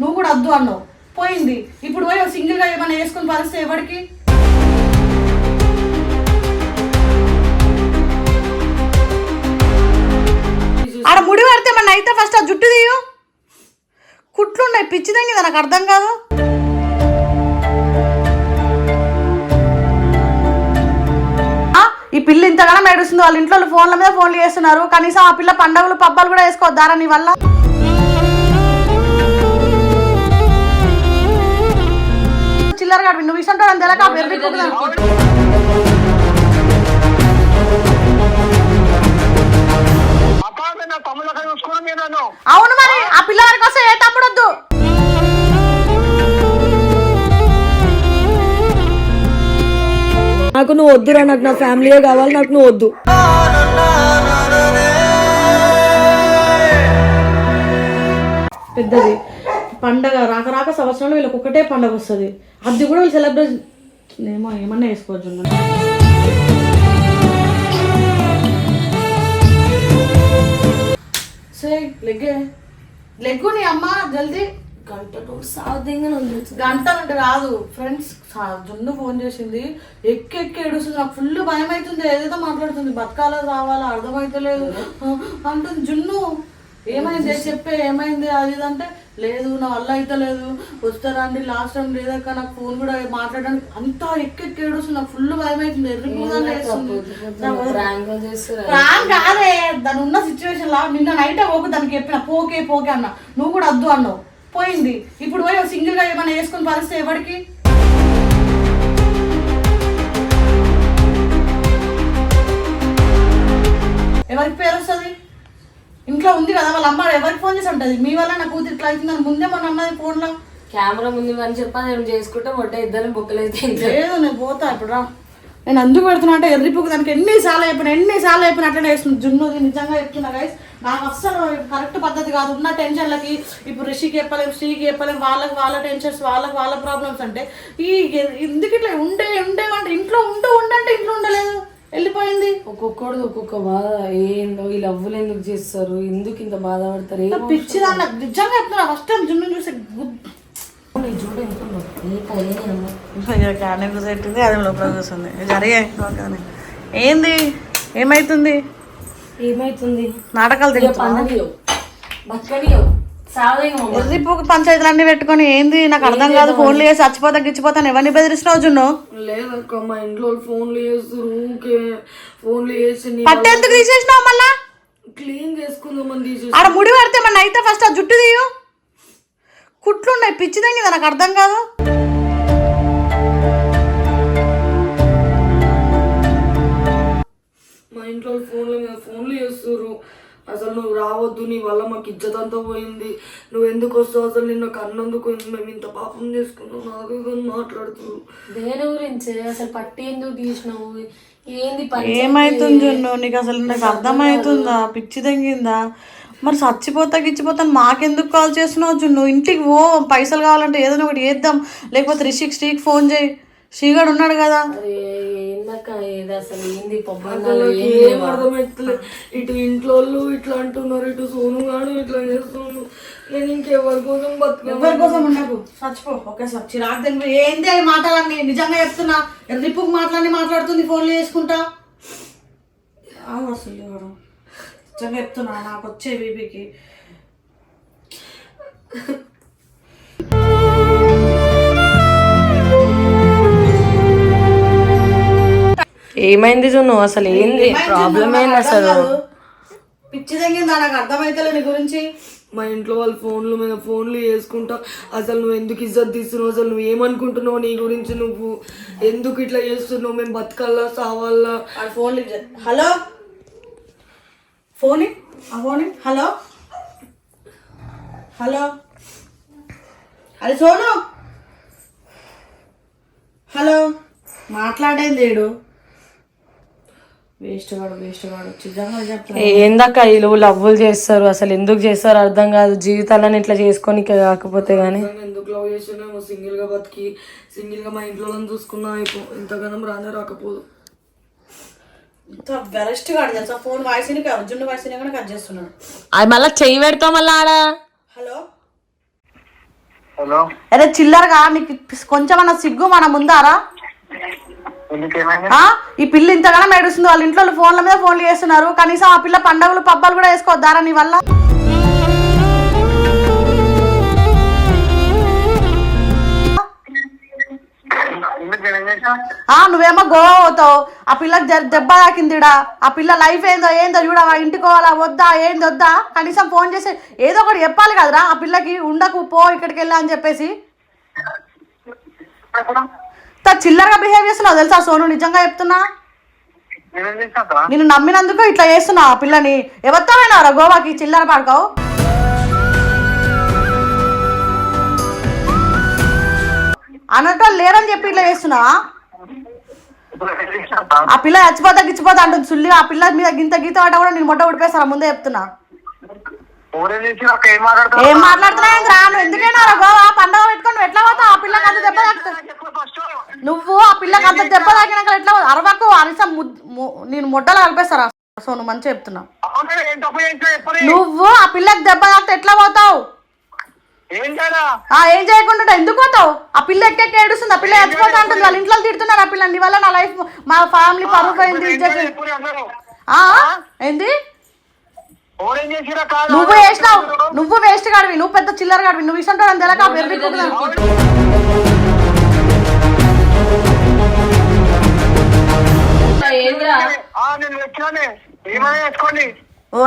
నువ్వు కూడా వద్దు అన్నావు. పోయింది. ఇప్పుడు పోయి సింగిల్గా ఏమైనా వేసుకుని పరిస్థితి ఎవరికి ఆడ ముడి పడితే మన అయితే ఫస్ట్ ఆ జుట్టు తీయు. కుట్లు ఉన్నాయి పిచ్చి నాకు అర్థం కాదు. ఆ, ఈ పిల్ల ఇంతగానో ఏడుస్తుంది. వాళ్ళ ఇంట్లో ఫోన్ల మీద ఫోన్లు చేస్తున్నారు. కనీసం ఆ పిల్ల పండగలు పబ్బాలు కూడా వేసుకోవద్దారా నీ వల్ల? చిల్లర కాదు. నువ్వు ఇష్టం అని నన్ను. అవును మరి ఆ పిల్ల వరకు వస్తే ఏ తమ్ముడు వద్దు? నాకు నువ్వు వద్దురా నాకు నా ఫ్యామిలీయే కావాలి నాకు నువ్వు వద్దు. పెద్దది. పండగ రాక రాక సంవత్సరంలో వీళ్ళకి ఒకటే పండగ వస్తుంది. అది కూడా వీళ్ళు సెలబ్రేట్ ఏమో ఏమన్నా వేసుకోవచ్చు సే లెగ్గే. లెగ్గు నీ అమ్మ జల్దీ. గంట సాధ్యంగా గంట అంటే రాదు. ఫ్రెండ్స్ జున్ను ఫోన్ చేసింది. ఎక్కి ఎక్కి ఏడుస్తుంది. నాకు ఫుల్ భయం అవుతుంది ఏదేదో మాట్లాడుతుంది. బతకాలో రావాలో అర్థమైతలేదు. అంటుంది జున్ను. ఏమైంది? చెప్పే ఏమైంది? అది అంటే లేదు నా వల్ల అయితే లేదు. వస్తారండి లాస్ట్ టైం లేదక్క నాకు ఫోన్ కూడా మాట్లాడడానికి అంతా ఎక్కి ఎక్కి ఏడుస్తుంది నాకు ఫుల్ భయం అవుతుంది వేస్తుంది ప్రాంక్ కాదే దాని ఉన్న సిచ్యువేషన్ లా నిన్న నైట్ పోకు దానికి చెప్పిన పోకే పోకే అన్న. నువ్వు కూడా వద్దు అన్నావు. పోయింది. ఇప్పుడు పోయి సింగిల్గా ఏమైనా వేసుకుని పరిస్థితి ఎవరికి ఎవరికి పేరు వస్తుంది? ఇంట్లో ఉంది కదా వాళ్ళ అమ్మ ఎవరికి ఫోన్ చేసి ఉంటుంది మీ వల్ల నా కూతురు ఇట్లా అవుతుందని ముందే మన అన్నది ఫోన్లో కెమెరా ముందు అని చెప్పా నేను చేసుకుంటే మొట్ట ఇద్దరు బొక్కలైతే లేదు నేను పోతా ఇప్పుడు రా. నేను అందుకు పెడుతున్నా అంటే ఎర్రిపుకు దానికి ఎన్నిసార్లు చెప్పిన ఎన్నిసార్లు చెప్పిన అట్లనే వేస్తుంది జున్నుది నిజంగా చెప్తున్నా గైస్ నాకు అస్సలు కరెక్ట్ పద్ధతి కాదు. ఉన్న టెన్షన్లకి ఇప్పుడు రిషికి చెప్పలేం శ్రీకి చెప్పలేం వాళ్ళకి వాళ్ళ టెన్షన్స్ వాళ్ళకి వాళ్ళ ప్రాబ్లమ్స్ అంటే ఈ ఎందుకు ఇట్లా ఉండే ఉండేవంటే ఇంట్లో ఉంటూ ఉండంటే ఇంట్లో ఉండలేదు. వెళ్ళిపోయింది. ఒక్కొక్కడు ఒక్కొక్క బాధ. ఏందో ఈ లవ్వులు ఎందుకు చేస్తారు? ఎందుకు ఇంత బాధపడతారు? ఏమో పిచ్చిదాన్న నిజంగా చెప్తున్నా. ఫస్ట్ టైం జున్ను చూసి చూడు ఎంత. ఏ అది లోపల కూర్చుంది. ఏంది? ఏమైతుంది? ఏమైతుంది? నాటకాలు బతకనియో ఎర్రిపోకు పంచాయతీలు అన్ని పెట్టుకొని ఏంది? నాకు అర్థం కాదు ఫోన్లు చేసి చచ్చిపోతా గిచ్చిపోతాను ఎవరిని బెదిరిస్తున్నావు జున్ను? లేదక్క మా ఇంట్లో ఫోన్లు చేస్తారు ఊకే ఫోన్లు చేసి నీ పట్టు ఎందుకు తీసేసినావు మళ్ళా? క్లీన్ చేసుకుందామని తీసేసి ఆడ ముడి పడితే మన అయితే ఫస్ట్ ఆ జుట్టు తీయు. కుట్లు ఉన్నాయి పిచ్చి తగ్గింది నాకు అర్థం కాదు. మా ఇంట్లో ఫోన్ల మీద ఫోన్లు చేస్తారు అసలు నువ్వు రావద్దు నీ వల్ల మాకు ఇజ్జత్ అంతా పోయింది. నువ్వు ఎందుకు వస్తావు? అసలు నిన్న కన్నందుకు మేము ఇంత పాపం చేసుకున్నావు నాకు కానీ మాట్లాడుతున్నారు దేని గురించి? అసలు పట్టి ఎందుకు తీసినావు? ఏంది పని ఏమైతుంది జున్ను? నీకు అసలు నాకు అర్థమవుతుందా పిచ్చి తగ్గిందా మరి చచ్చిపోతా గిచ్చిపోతాను మాకెందుకు కాల్ చేస్తున్నావు జున్ను? ఇంటికి ఓ పైసలు కావాలంటే ఏదైనా ఒకటి చేద్దాం. లేకపోతే రిషిక్ శ్రీకి ఫోన్ చేయి. శ్రీగాడు ఉన్నాడు కదా. అరే ఏందక్క ఏది అసలు ఏంది అర్థమవుతలే ఇటు ఇంట్లో ఇట్లా అంటున్నారు ఇటు సోను గాడు ఇట్లా చేస్తున్నారు నేను ఇంకెవరి కోసం బతుకు ఎవరి కోసం ఉండకు? చచ్చిపో. ఒకేసారి చిరాకు తెలిపి. ఏంది అవి మాటలన్నీ? నిజంగా చెప్తున్నా. ఎర్రిపుకు మాటలన్నీ మాట్లాడుతుంది ఫోన్లు చేసుకుంటా? అసలు ఎవరు. నిజంగా చెప్తున్నా నాకు వచ్చే బీపీకి. ఏమైంది జున్ను? అసలు ఏంది? ప్రాబ్లం ఏంది అసలు? పిచ్చి తగ్గిందా నాకు అర్థమైతలే నీ గురించి. మా ఇంట్లో వాళ్ళ ఫోన్లు మీద ఫోన్లు చేసుకుంటా అసలు నువ్వు ఎందుకు ఇజ్జత్ తీస్తున్నావు? అసలు నువ్వు ఏమనుకుంటున్నావు నీ గురించి నువ్వు? ఎందుకు ఇట్లా చేస్తున్నావు? మేము బతకల్లా సావాలా? ఆ phone. Hello? Phone phone hello? Hello? అది సోను? హలో? మాట్లాడేది లేడు వేస్ట్ వాడు వేస్ట్ వాడు. ఏందక్క వీళ్ళు లవ్వులు చేస్తారు? అసలు ఎందుకు చేస్తారు? అర్థం కాదు. జీవితాలను ఇట్లా చేసుకొని కాకపోతే గానీ. ఎందుకు లవ్ చేసినామో సింగిల్గా బతికి సింగిల్గా మా ఇంట్లో చూసుకున్నా ఇంతగానం రానే రాకపోదు. ఇంత వెరస్ట్ గాడు తెలుసా? ఫోన్ వాయిస్ అర్జున్ వాయిస్ కూడా కట్ చేస్తున్నాడు. అది మళ్ళీ చెయ్యి పెడతాం మళ్ళీ ఆడ? హలో? హలో? అరే చిల్లరగా నీకు కొంచెమన్నా సిగ్గు మన ముందారా? ఈ పిల్ల ఇంతగానో ఏడుస్తుంది. వాళ్ళ ఇంట్లో ఫోన్ల మీద ఫోన్లు చేస్తున్నారు. కనీసం ఆ పిల్ల పండగలు పబ్బాలు కూడా వేసుకోవద్దారా నీ వల్ల? ఆ నువ్వేమో గోవా పోతావు. ఆ పిల్లకి దెబ్బ తాకిందిడా. ఆ పిల్ల లైఫ్ ఏందో ఏందో చూడవా? ఇంటికి పోవాలా? వద్దా? ఏంది? వద్దా? కనీసం ఫోన్ చేసి ఏదో ఒకటి చెప్పాలి కదరా. ఆ పిల్లకి ఉండకు పో ఇక్కడికి వెళ్ళా అని చెప్పేసి. చిల్లరగా బిహేవ్ చేస్తున్నావు తెలుసా సోను? నిజంగా చెప్తున్నా. నేనేం నమ్మినందుకు ఇట్లా చేస్తున్నావు ఆ పిల్లని. ఎవరితో పోయినావురా గోవాకి చిల్లర పాడుకోవు. అన్నట్టు లేరని చెప్పి ఇట్లా చేస్తున్నావా అక్క? ఆ పిల్ల చచ్చిపోతా గిచ్చిపోతా అంటుంది. సుల్లి ఆ పిల్ల మీద గింత గీత పడ్డా కూడా నేను మొట్ట ఉడిపేస్తాను ముందే చెప్తున్నా? ఏం నువ్వు ఎందుకైనా రా గోవా పండగ పెట్టుకొని ఎట్లా పోతావు ఆ పిల్లకి అంత దెబ్బ తాకుతుంది చెప్పు first. నువ్వు ఆ పిల్లకి అంత దెబ్బ తాకినాక ఎట్లా? అరవకు అరిసా నేను మొట్టలో కలిపేస్తారా సో నువ్వు మంచిగా చెప్తున్నావు చెప్పరి. నువ్వు ఆ పిల్లకి దెబ్బ తాకితే ఎట్లా పోతావు? ఏం చేయాలా? ఆ ఏం చేయకుండా? ఎందుకు పోతావు? ఆ పిల్ల ఎక్కెక్కి ఏడుస్తుంది. ఆ పిల్ల చచ్చిపోతా అంటుంది. వాళ్ళ ఇంట్లో తిడుతున్నారు ఆ పిల్ల నీ వల్ల నా లైఫ్ మా ఫ్యామిలీ పరువు పోయింది. ఏం ఇజ్జత్. చేయాలి? చెప్పరి అందరూ. ఆ? ఏంది? నువ్వు వేసినావు నువ్వు వేస్ట్ గాడివి నువ్వు పెద్ద చిల్లర గాడివి నువ్వు ఇష్టం అని నేను ఏమైనా వేసుకోండి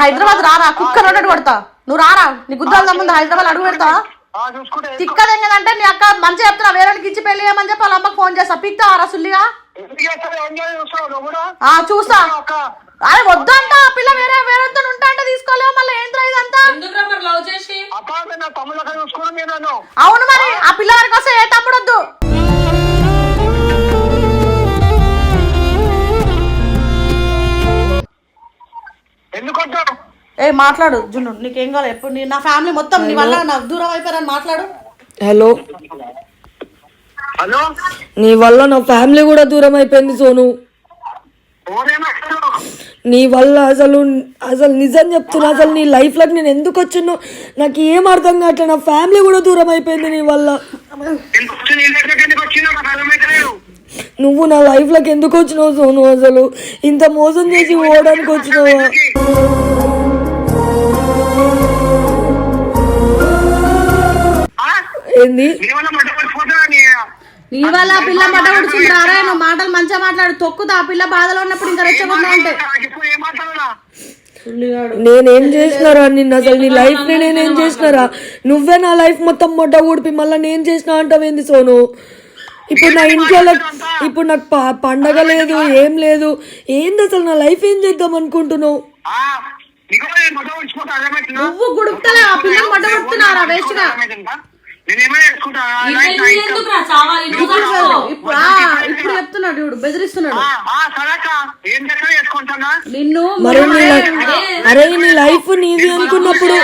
హైదరాబాద్ రారా? కుక్క రోడ్డు కొడతా. నువ్వు రారా? నీ గుద్దాల ముందు హైదరాబాద్ అడుగు పెడతా. ఆ, చూసుకుంటే వేసుకో. తిక్కది ఏంటంటే నీ అక్క మంచిగా చెప్తున్నా. వేరేకి ఇచ్చి పెళ్ళి చేయమని చెప్పి వాళ్ళ అమ్మకి ఫోన్ చేస్తా. పిక్తా రా సుల్లిగా. చూస్తా. అరే వద్దంట. ఆ పిల్ల వేరే వేరేతో ఉంటా అంటే తీసుకోలేవు మళ్ళీ? ఏంట్రా ఇదంతా? ఎందుకురా మరి లవ్ చేసి? అక్క నేను నా తమ్ముళ్ళ చూసుకుని మీరు నన్ను. అవును మరి. ఆ పిల్ల ఏ మాట్లాడు జున్ను నీకేం కావాలి ఎప్పుడు నీ నా ఫ్యామిలీ మొత్తం నీ వల్ల నాకు దూరం అయిపోయారని మాట్లాడు. హలో. హలో. నీ వల్ల నా ఫ్యామిలీ కూడా దూరం అయిపోయింది సోను. నీ వల్ల అసలు అసలు నిజం చెప్తున్నా అసలు నీ లైఫ్లోకి నేను ఎందుకు వచ్చినో నాకు ఏం అర్థం కావట్లేదు. నా ఫ్యామిలీ కూడా దూరం అయిపోయింది నీ వల్ల. నువ్వు నా లైఫ్లోకి ఎందుకు వచ్చినావు సోను అసలు? ఇంత మోసం చేసి ఓడడానికి వచ్చినావా? ఏంది? నీ వల్ల మడ్డ పడిపోతున్నా నీ నీ వల్ల ఆ పిల్ల మట నువ్వు మాటలు మంచిగా మాట్లాడు. తొక్కుతా ఆ పిల్ల బాధలో ఉన్నప్పుడు ఇంకా రెచ్చగొన్నా అంటే. నేనేం చేసినారా నిన్ను అసలు? నీ లైఫ్ని నేనేం చేసినారా? నువ్వే నా లైఫ్ మొత్తం మొట్ట ఊడిపి మళ్ళీ నేను చేసిన అంటావేంది సోను? ఇప్పుడు నా ఇంట్లో ఇప్పుడు నాకు పండగ లేదు ఏం లేదు. ఏంది అసలు నా లైఫ్ ఏం చేద్దాం అనుకుంటున్నావు? నువ్వు గుడుపుతలే ఆ పిల్లని మట కొడుతున్నారా వేస్ట్గా ఇప్పుడు ఆ, ఇప్పుడు చెప్తున్నాడు చూడు బెదిరిస్తున్నాడు. ఆ, ఆ, సరే అక్క. ఏం చేస్తా చేసుకుంటానా? నిన్ను మరి నీ లై- అరే నీ లైఫ్ నీది అనుకున్నప్పుడు?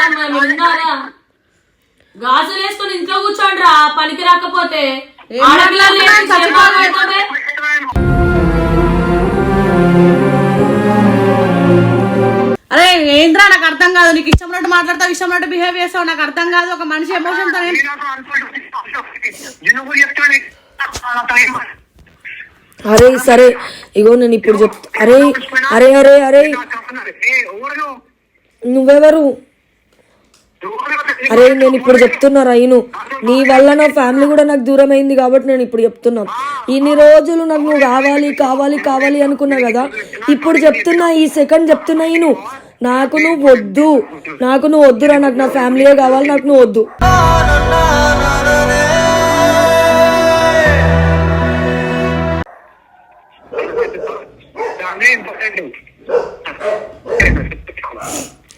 గాజులు వేసుకొని ఇంట్లో కూర్చోండి రా పనికి రాకపోతే. ఆడపిల్లలు కాదు నీకు ఇష్టం ఉన్నట్టు మాట్లాడతావు ఇష్టం ఉన్నట్టు బిహేవ్ చేస్తావు నాకు అర్థం కాదు ఒక మనిషి ఎమోషన్తో. అరే సరే ఇగో నేను ఇప్పుడు చెప్తా అరే అరే అరే అరే? నువ్వెవరు? అరే నేను ఇప్పుడు చెప్తున్నా ఇను నీ వల్ల నా ఫ్యామిలీ కూడా నాకు దూరం అయింది కాబట్టి నేను ఇప్పుడు చెప్తున్నా. ఇన్ని రోజులు నాకు నువ్వు కావాలి కావాలి కావాలి అనుకున్నా కదా. ఇప్పుడు చెప్తున్నా ఈ సెకండ్ చెప్తున్నా ఇను. నాకు నువ్వు వద్దు. నాకు నువ్వు వద్దురా నాకు నా ఫ్యామిలీయే కావాలి నాకు నువ్వు వద్దు.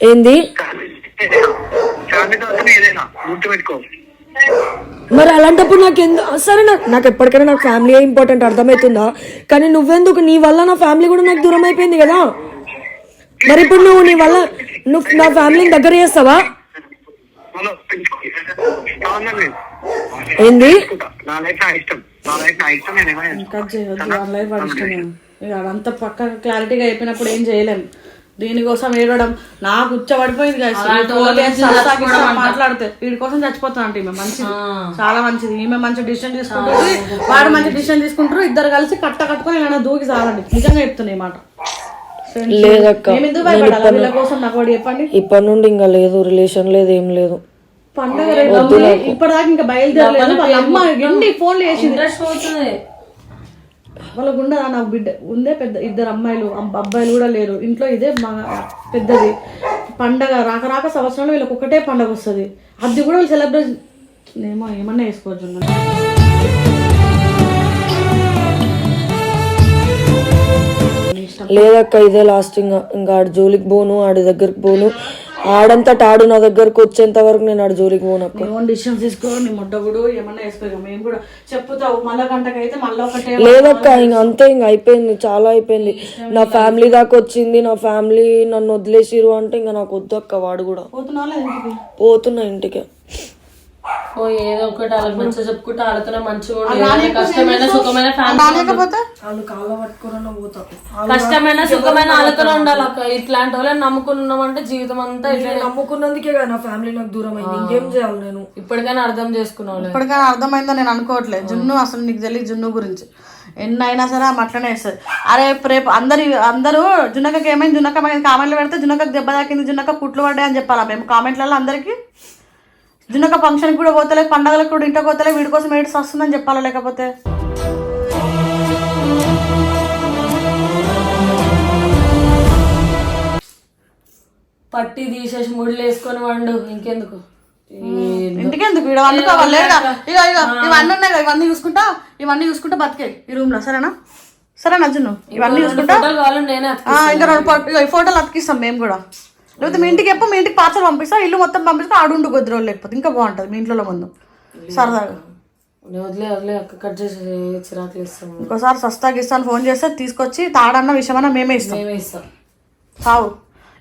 ఏంది? మరి అలాంటప్పుడు నాకు ఎందు సరే నాకు నాకు ఎప్పటికైనా నాకు ఫ్యామిలీ ఇంపార్టెంట్ అర్థమవుతుందా? కానీ నువ్వెందుకు? నీ వల్ల నా ఫ్యామిలీ కూడా నాకు దూరం అయిపోయింది కదా? మరి ఇప్పుడు నువ్వు నీ వల్ల నువ్వు నా ఫ్యామిలీని దగ్గర చేస్తావా? ఏంది? ఏమైనా కట్ చేయొద్దు వాళ్ళ లైఫ్ వాడి ఇష్టమే. ఇక అదంతా పక్క క్లారిటీగా అయిపోయినప్పుడు ఏం చేయలేం. దీనికోసం ఏడవడం నాకు చచ్చిపోవడం అంట. మాట్లాడితే వీడి కోసం చచ్చిపోతాను అంటే ఈమె మంచిది. చాలా మంచిది. ఈమె మంచి డిసిషన్ తీసుకుంటుంది. వాడు మంచి డిసిషన్ తీసుకుంటారు. ఇద్దరు కలిసి కట్ట కట్టుకొని ఇలా దూకి చాలండి నిజంగా చెప్తున్నా ఈ మాట. లేదక్క. ఇప్పటి నుండి ఇంకా లేదు రిలేషన్ లేదు ఏం లేదు. పండగ రేపు ఉంది. ఇప్పటిదాకా ఇంకా బయలుదేరలేదు. వాళ్ళ అమ్మ ఎన్ని ఫోన్లు చేసింది ఇంట్రెస్ట్ పోతుంది వాళ్ళకు ఉండదా నాకు బిడ్డ. ఉందే పెద్ద ఇద్దరు అమ్మాయిలు. అబ్బ- అబ్బాయిలు కూడా లేరు. ఇంట్లో ఇదే మా పెద్దది. పండగ రాక రాక సంవత్సరంలో వీళ్ళకి ఒకటే పండగ వస్తుంది. అది కూడా వీళ్ళు సెలబ్రేట్ ఏమో ఏమన్నా వేసుకోవచ్చు లేదక్క ఇదే లాస్ట్ ఇంకా ఇంకా ఆడి జోలికి పోను ఆడి దగ్గరికి పోను. ఆడంతట ఆడు నా దగ్గరకు వచ్చేంత వరకు నేను ఆడి జోలికి పోను అక్క ఓన్ డిసిషన్ తీసుకో నీ ముట్టగుడు ఏమన్నా వేసుకో మేము కూడా చెప్పుతావు. మళ్ళా గంటకైతే మళ్ళీ ఒకటే లేదక్క ఇంక అంతే ఇంక అయిపోయింది చాలా అయిపోయింది. నా ఫ్యామిలీ దాకా వచ్చింది నా ఫ్యామిలీ నన్ను వదిలేసిరు అంటే ఇంకా నాకు వద్దు అక్క వాడు కూడా. పోతున్నా ఇంటికి? పోతున్నా ఇంటికి. ఓ ఏదో ఒకటి వాళ్ళకి మంచిగా చెప్పుకుంటే వాళ్ళతోనే మంచిగా కష్టమైన సుఖమైన కష్టమైన సుఖమైన వాళ్ళతోనే ఉండాలి అక్క. ఇట్లాంటి వాళ్ళని నమ్ముకున్నామంటే జీవితం అంతా ఇట్లా నమ్ముకున్నందుకే కదా నా ఫ్యామిలీ నాకు దూరం అయింది. ఇంకేం చేయాలి నేను? ఇప్పటికైనా అర్థం చేసుకున్నావు ఇప్పటికైనా అర్థమైందో నేను అనుకోవట్లేదు. జున్ను అసలు నీకు తెలియదు జున్ను గురించి. ఎన్ని అయినా సరే ఆమె అట్లనే వేస్తుంది అరే రేపు అందరి అందరూ జున్నకకి ఏమైంది? జున్నక మీద కామెంట్లు పెడితే జున్నకకి దెబ్బ తాకింది జున్నక కుట్లు పడ్డాయి అని చెప్పాలా మేము కామెంట్లలో అందరికీ? జున్నక ఫంక్షన్కి కూడా పోతలే పండగలకు కూడా ఇంటికి పోతలే వీడి కోసం ఏడ్స్ వస్తుందని చెప్పాలా లేకపోతే? పట్టి తీసేసి ముడిలు వేసుకొని వండు ఇంకెందుకు? ఈ- ఇంటికి ఎందుకు వీడు వండుకోవాలి ఇక ఇక ఇవన్నీ ఉన్నాయి కదా ఇవన్నీ చూసుకుంటా ఇవన్నీ చూసుకుంటా బతికే ఈ రూమ్లో సరేనా? సరేనా జున్ను? ఇవన్నీ చూసుకుంటా? ఇంకా రెండు ఫోటోలు అతికిస్తాం మేము కూడా. లేకపోతే మీ ఇంటికి ఎప్పుడు మీ ఇంటికి పార్సల్ పంపిస్తా ఇల్లు మొత్తం పంపిస్తా ఆడుండు కొద్ది రోజులు లేకపోతే ఇంకా బాగుంటుంది మీ ఇంట్లో ముందు. సరదాగా. వదిలే వదిలే అక్క కట్ చేసి చిరాకులు ఇస్తాము ఇంకోసారి సస్తాకి ఇస్తాను ఫోన్ చేస్తే తీసుకొచ్చి తాడన్న విషయమన్నా మేమే ఇస్తాం. మేమే ఇస్తాం. సావు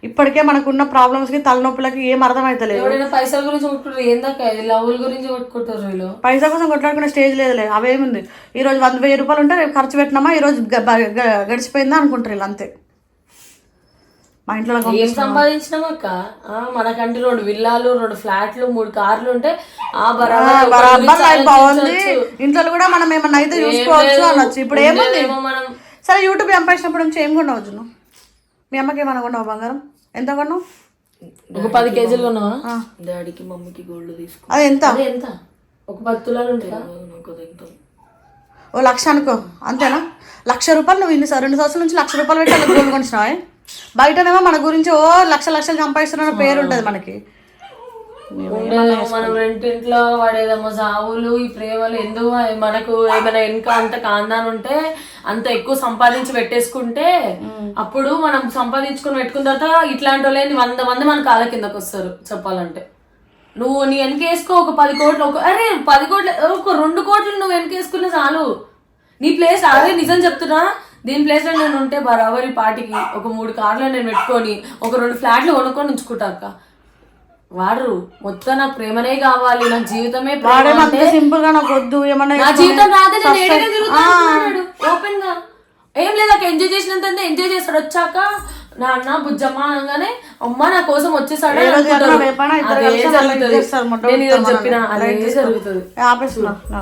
ఇప్పటికే మనకున్న ప్రాబ్లమ్స్కి తలనొప్పులకి ఏం అర్థమైతలేదు. ఎవరైనా పైసల గురించి కొట్టుకుంటారు లవ్వుల గురించి కొట్టుకుంటారు వీళ్ళు? పైసా కోసం కొట్లాడుకునే స్టేజ్ లేదులే అవేముంది? ఈ రోజు వంద వెయ్యి రూపాయలు ఉంటే రేపు ఖర్చు పెట్టినామా ఈ రోజు గ- బ- గ- గడిచిపోయిందా అనుకుంటారు వీళ్ళు అంతే. మా ఇంట్లో ఏం సంపాదించినాం అక్క? మనకంటే రెండు విల్లాలు రెండు ఫ్లాట్లు మూడు కార్లు ఉంటే ఆ బరాబర్ లైఫ్ బాగుంది. ఇంట్లో కూడా మనం ఏమన్నా అయితే చూసుకోవచ్చు. అనొచ్చు. ఇప్పుడు ఏముంది? మనం సరే యూట్యూబ్ సంపాదించినప్పుడు నుంచి ఏం కొన్నావు జున్ను మీ అమ్మకి ఏమన్నా కొన్నావు బంగారం? ఎంత కొన్నావు? ఒక పది కేజీలు కొన్నావా? డాడీకి మమ్మీకి గోల్డ్ తీసుకో అది ఎంత? ఎంత? ఒక పది తులాలు ఉంటాయా ఓ లక్ష అనుకో. అంతేనా? లక్ష రూపాయలు నువ్వు ఇన్ని రెండు సంవత్సరాల నుంచి లక్ష రూపాయలు పెట్టి గోల్డ్ కొనిచ్చినావా బయటనేమో మన గురించి ఓ లక్ష లక్షలు సంపాదిస్తున్న పేరు ఉంటుంది మనకి. మనం రెంటింట్లో వాడేదేమో సావులు ఈ ప్రేమలు ఎందుకు మనకు ఏమైనా ఇంకా అంత కాందాని ఉంటే అంత ఎక్కువ సంపాదించి పెట్టేసుకుంటే అప్పుడు మనం సంపాదించుకొని పెట్టుకున్న తర్వాత ఇట్లాంటి వాళ్ళని వంద మంది మన కాళ్ళ కిందకు వస్తారు చెప్పాలంటే. నువ్వు నీ వెనకేసుకో ఒక పది కోట్లు ఒక అరే పది కోట్లు ఒక రెండు కోట్లు నువ్వు వెనకేసుకున్న చాలు. నీ ప్లేస్ అదే నిజం చెప్తున్నా. దీని ప్లేస్లో నేను ఉంటే బరాబరి పాటికి ఒక మూడు కార్లు నేను పెట్టుకొని ఒక రెండు ఫ్లాట్లు కొనుక్కొని ఉంచుకుంటా అక్క. వాడు మొత్తం నాకు ప్రేమనే కావాలి నా జీవితమే సింపుల్గా నాకు వద్దు ఏమన్నా నా జీవితం రాదే నేను ఓపెన్గా. ఏం లేదు అక్క ఎంజాయ్ చేసినంత ఎంజాయ్ చేస్తాడు. వచ్చాక నాన్న బుజ్జమ్మ అనగానే అమ్మ నా కోసం వచ్చేసాడు నేను చెప్పిన. అదే జరుగుతుంది.